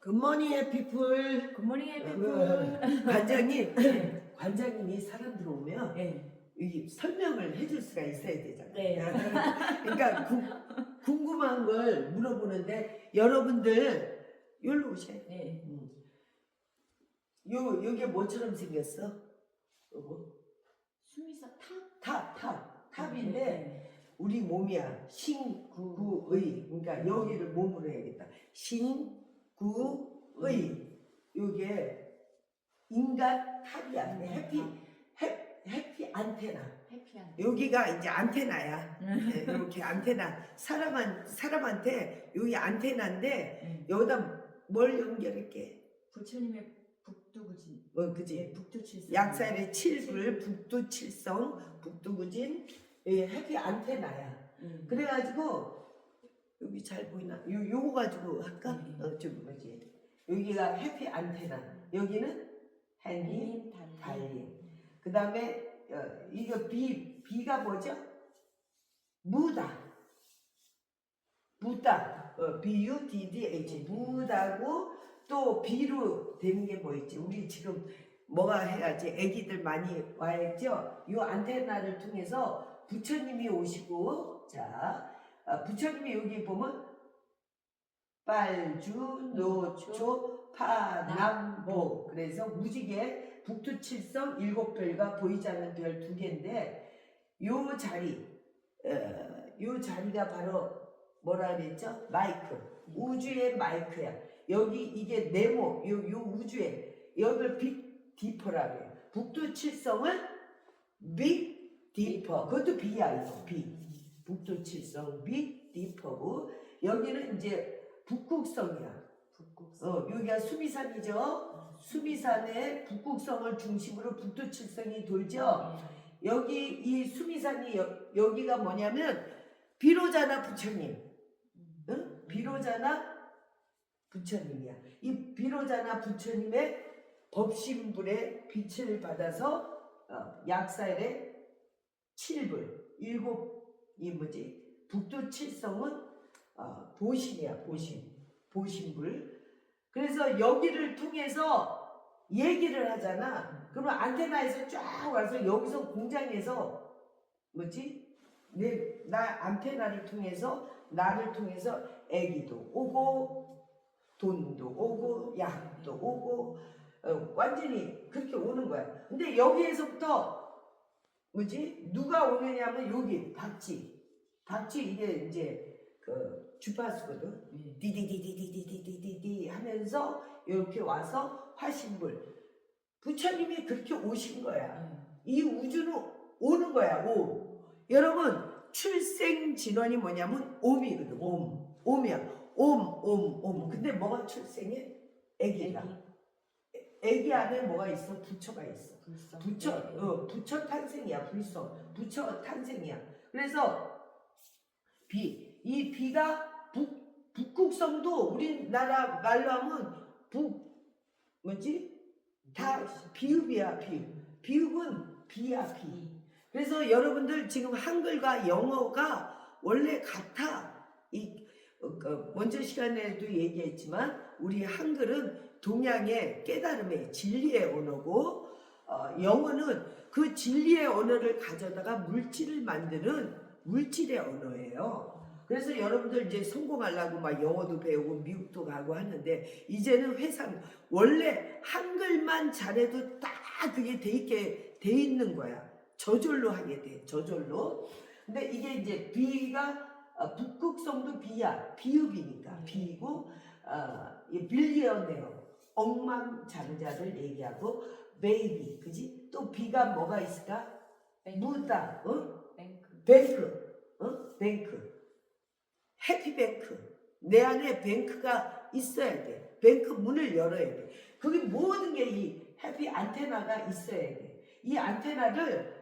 굿모닝 해피풀 굿모닝 어, 해피풀. 관장님 네. 관장님이 사람들 오면 네. 이 설명을 해줄 수가 있어야 되잖아요. 네. 그러니까 구- 궁금한 걸 물어보는데 여러분들 여기로 오셔야 돼. 네. 음. 요 요게 뭐처럼 생겼어? 요거 수미사 탑? 탑, 탑, 탑인데 네. 우리 몸이야. 신구의. 그러니까 여기를 몸으로 해야겠다. 신 구의. 요게 인간 탑이야. 해피, 해, 해피 안테나. 해피한. 여기가 이제 안테나야. 네, 이렇게 안테나. 사람한, 사람한테 여기 안테나인데 네. 여기다 뭘 연결할게? 부처님의 북두구진. 뭐, 그지? 예, 북두칠성. 약살의 칠불, 북두칠성, 북두구진, 예, 해피 안테나야. 음. 그래가지고 여기 잘 보이나? 요 요거 가지고 할까? 네. 어 저기 뭐지? 여기가 해피 안테나. 여기는 달림, 달림. 달림. 그 다음에 어, 이거 비 비가 뭐죠? 무다. 무다. 어, B U D D H 무다고 또 비로 되는 게 뭐 있지? 우리 지금 뭐가 해야지? 아기들 많이 와야죠. 요 안테나를 통해서 부처님이 오시고 자 어, 부처님이 여기 보면 빨주 노초 파남보. 그래서 무지개 북두칠성 일곱 별과 보이지 않는 별 두 개인데 요 자리 어, 요 자리가 바로 뭐라 그랬죠? 마이크. 우주의 마이크야. 여기 이게 네모 요, 요 우주에 여기를 빅 디퍼라 그래요. 북두칠성을 빅 디퍼. 그것도 비야 이거. 비 북두칠성 빅 디퍼고 여기는 이제 북극성이야 북극성. 어, 여기가 수미산이죠. 수미산의 북극성을 중심으로 북두칠성이 돌죠. 네. 여기 이 수미산이 여, 여기가 뭐냐면 비로자나 부처님, 음. 응? 비로자나 부처님이야. 이 비로자나 부처님의 법신불의 빛을 받아서 어, 약살의 칠불 일곱 이 뭐지 북두 칠성은 어, 보신이야 보신 보신불. 그래서 여기를 통해서 얘기를 하잖아. 그러면 안테나에서 쫙 와서 여기서 공장에서 뭐지? 내, 나 안테나를 통해서 나를 통해서 애기도 오고 돈도 오고 약도 오고 어, 완전히 그렇게 오는 거야. 근데 여기에서부터 뭐지? 누가 오느냐면 여기 박쥐. 박쥐 이게 이제 그 주파수거든. 네. 디디디디디디디디디 하면서 이렇게 와서 화신불 부처님이 그렇게 오신 거야. 네. 이 우주는 오는 거야. 오. 여러분 출생 진원이 뭐냐면 옴이거든. 옴. 옴이야. 옴, 옴, 옴. 근데 뭐가 출생해? 애기가. 애기 안에 뭐가 있어? 부처가 있어. 불성. 부처, 네. 어, 부처 탄생이야, 불성. 부처 탄생이야. 그래서 비, 이 비가 북, 북극성도 우리나라 말로 하면 북, 뭐지? 다 비읍이야, 비읍. 비읍은 비야, 비. 비. 그래서 여러분들 지금 한글과 영어가 원래 같아. 이 어, 어, 먼저 시간에도 얘기했지만 우리 한글은 동양의 깨달음의 진리의 언어고 어, 영어는 그 진리의 언어를 가져다가 물질을 만드는 물질의 언어예요. 그래서 여러분들 이제 성공하려고 막 영어도 배우고 미국도 가고 하는데 이제는 회사 원래 한글만 잘해도 딱 그게 돼 있게 돼 있는 거야. 저절로 하게 돼. 저절로. 근데 이게 이제 비가 어, 북극성도 비야. 비읍이니까 비고 어, 이 빌리언네어 억만장자를 얘기하고 베이비 그지? 또 비가 뭐가 있을까? 무다. 어? 뱅크. 뱅크. 어? 뱅크. 해피뱅크. 내 안에 뱅크가 있어야 돼. 뱅크 문을 열어야 돼. 그게 모든 게 이 해피 안테나가 있어야 돼. 이 안테나를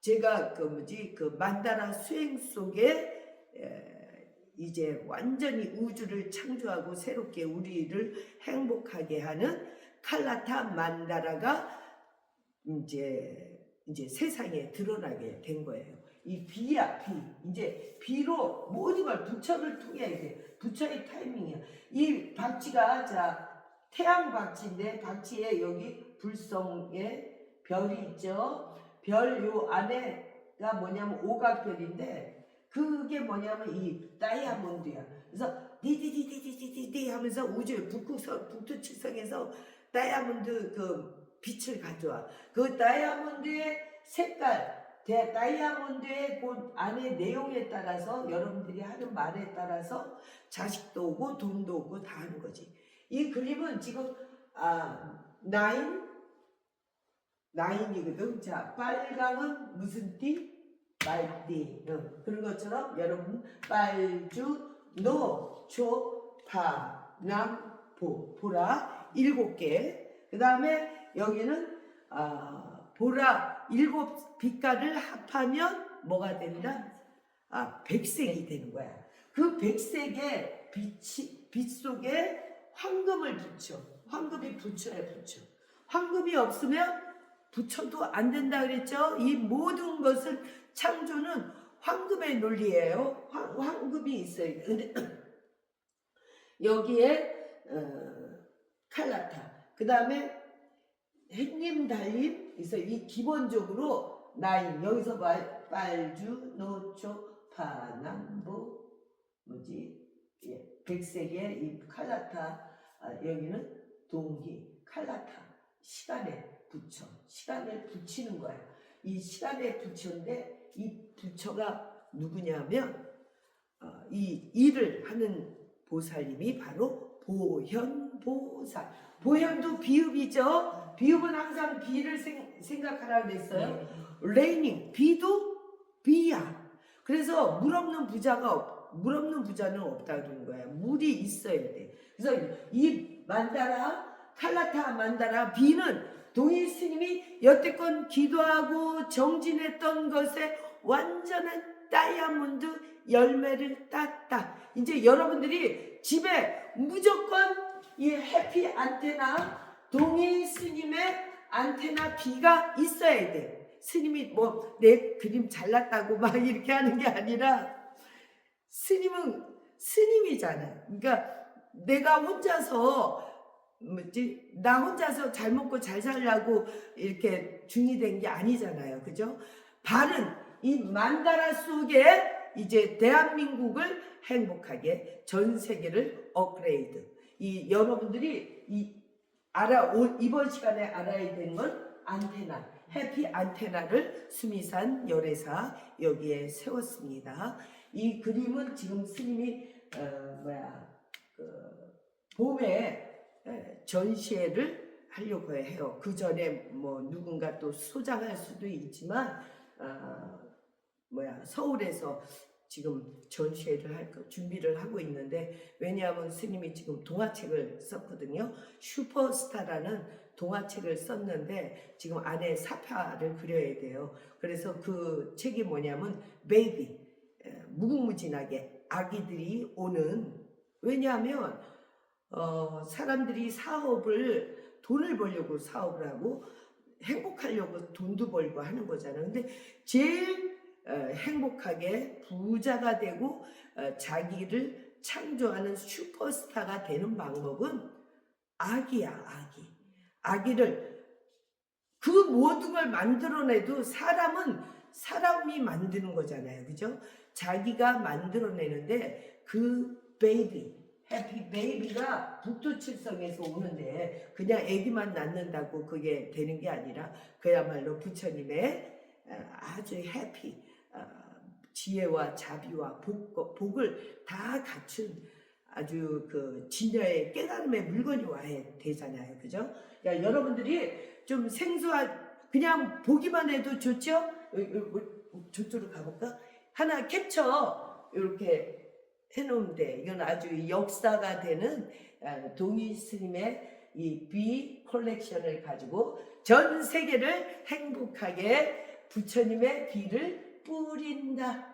제가 그 뭐지 그 만다라 수행 속에 에, 이제 완전히 우주를 창조하고 새롭게 우리를 행복하게 하는 칼라타 만다라가 이제 이제 세상에 드러나게 된 거예요. 이 비야 비 이제 비로 모든 걸 부처를 통해 이제 부처의 타이밍이야. 이 박쥐가 자 태양 박쥐인데 박쥐에 여기 불성에 별이 있죠. 별 요 안에가 뭐냐면 오각별인데 그게 뭐냐면 이 다이아몬드야. 그래서 디디디디디디디 하면서 우주 북극성 북두칠성에서 다이아몬드 그 빛을 가져와. 그 다이아몬드의 색깔, 대- 다이아몬드의 그 안에 내용에 따라서 여러분들이 하는 말에 따라서 자식도 오고 돈도 오고 다 하는 거지. 이 그림은 지금 아 나인 나인이거든. 자 빨강은 무슨 띠? 말띠. 응. 그런 것처럼 여러분 빨주, 노, 초, 파, 남, 보, 보라 일곱 개. 그 다음에 여기는 아 보라 일곱 빛깔을 합하면 뭐가 된다? 아 백색이 되는 거야. 그 백색의 빛이 빛 속에 황금을 붙여. 황금이 붙여야 붙여. 황금이 없으면 붙여도 안 된다 그랬죠? 이 모든 것은 창조는 황금의 논리예요. 황, 황금이 있어요. 근데 여기에 어, 칼라타. 그 다음에 햇님 달림. 그래서 이 기본적으로 나인 여기서 말, 빨주, 노초, 파남보 뭐지? 예, 백색의 이 칼라타. 아, 여기는 동희, 칼라타. 시간에 붙여. 시간을 붙이는 거야. 이 시간에 부처인데 이 부처가 누구냐면 어, 이 일을 하는 보살님이 바로 보현보살. 보현도 비읍이죠. 비읍은 항상 비를 생, 생각하라 그랬어요. 레이닝 비도 비야. 그래서 물 없는 부자가 없, 물 없는 부자는 없다 그러는 거야. 물이 있어야 돼. 그래서 이 만다라 칼라타 만다라 비는 동일 스님이 여태껏 기도하고 정진했던 것에 완전한 다이아몬드 열매를 땄다. 이제 여러분들이 집에 무조건 이 해피 안테나 동일 스님의 안테나 비가 있어야 돼. 스님이 뭐 내 그림 잘났다고 막 이렇게 하는 게 아니라 스님은 스님이잖아. 그러니까 내가 혼자서 뭐지 나 혼자서 잘 먹고 잘 살라고 이렇게 중이 된 게 아니잖아요. 그죠? 바른 이 만다라 속에 이제 대한민국을 행복하게 전 세계를 업그레이드. 이 여러분들이 이 알아 오- 이번 시간에 알아야 되는 건 안테나 해피 안테나를 수미산 열애사 여기에 세웠습니다. 이 그림은 지금 스님이 어 뭐야 그 봄에 에, 전시회를 하려고 해요. 그 전에 뭐 누군가 또 소장할 수도 있지만 아, 뭐야 서울에서 지금 전시회를 할 거- 준비를 하고 있는데 왜냐하면 스님이 지금 동화책을 썼거든요. 슈퍼스타라는 동화책을 썼는데 지금 안에 사파를 그려야 돼요. 그래서 그 책이 뭐냐면 베이비 무궁무진하게 아기들이 오는 왜냐하면 어, 사람들이 사업을 돈을 벌려고 사업을 하고 행복하려고 돈도 벌고 하는 거잖아요. 근데 제일 어, 행복하게 부자가 되고 어, 자기를 창조하는 슈퍼스타가 되는 방법은 아기야, 아기. 아기를 그 모든 걸 만들어내도 사람은 사람이 만드는 거잖아요. 그죠? 자기가 만들어내는데 그 베이비 해피 베이비가 북두칠성에서 오는데 그냥 아기만 낳는다고 그게 되는 게 아니라 그야말로 부처님의 어, 아주 해피 어, 지혜와 자비와 복, 복을 다 갖춘 아주 그 진여의 깨달음의 물건이 와야 되잖아요. 그죠? 야, 여러분들이 좀 생소한 그냥 보기만 해도 좋죠? 저쪽으로 가볼까? 하나 캡처 이렇게 해놓은데 이건 아주 역사가 되는 아, 동희 스님의 이 비 컬렉션을 가지고 전 세계를 행복하게 부처님의 비를 뿌린다.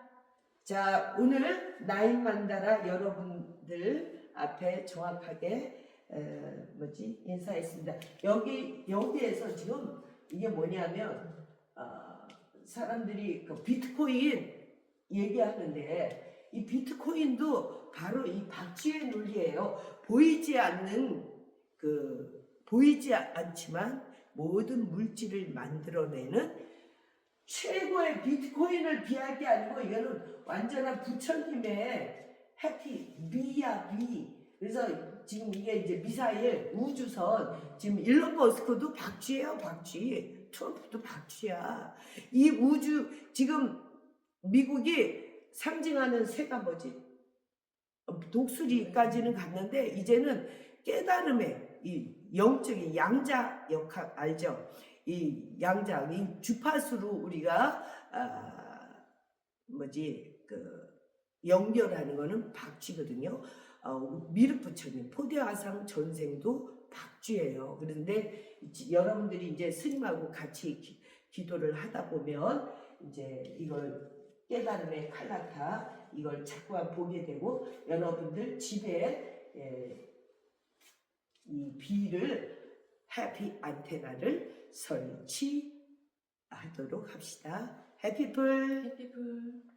자 오늘 나인 만다라 여러분들 앞에 정확하게 에, 뭐지 인사했습니다. 여기 여기에서 지금 이게 뭐냐면 어, 사람들이 그 비트코인 얘기하는데 이 비트코인도 바로 이 박쥐의 논리예요. 보이지 않는 그 보이지 않지만 모든 물질을 만들어내는 최고의 비트코인을 비할 게 아니고 이거는 완전한 부처님의 해피 미야 미. 그래서 지금 이게 이제 미사일 우주선 지금 일론 머스크도 박쥐예요 박쥐. 트럼프도 박쥐야. 이 우주 지금 미국이 상징하는 새가 뭐지? 어, 독수리까지는 갔는데 이제는 깨달음의 이 영적인 양자 역할 알죠? 이 양자, 이 주파수로 우리가 아, 뭐지 그 연결하는 거는 박쥐거든요. 어, 미륵 부처님 포대화상 전생도 박쥐예요. 그런데 이- 여러분들이 이제 스님하고 같이 기, 기도를 하다 보면 이제 이걸 깨달음의 칼라타 이걸 자꾸만 보게 되고 여러분들 집에 예, 이 비를 해피 안테나를 설치하도록 합시다. 해피풀 해피풀.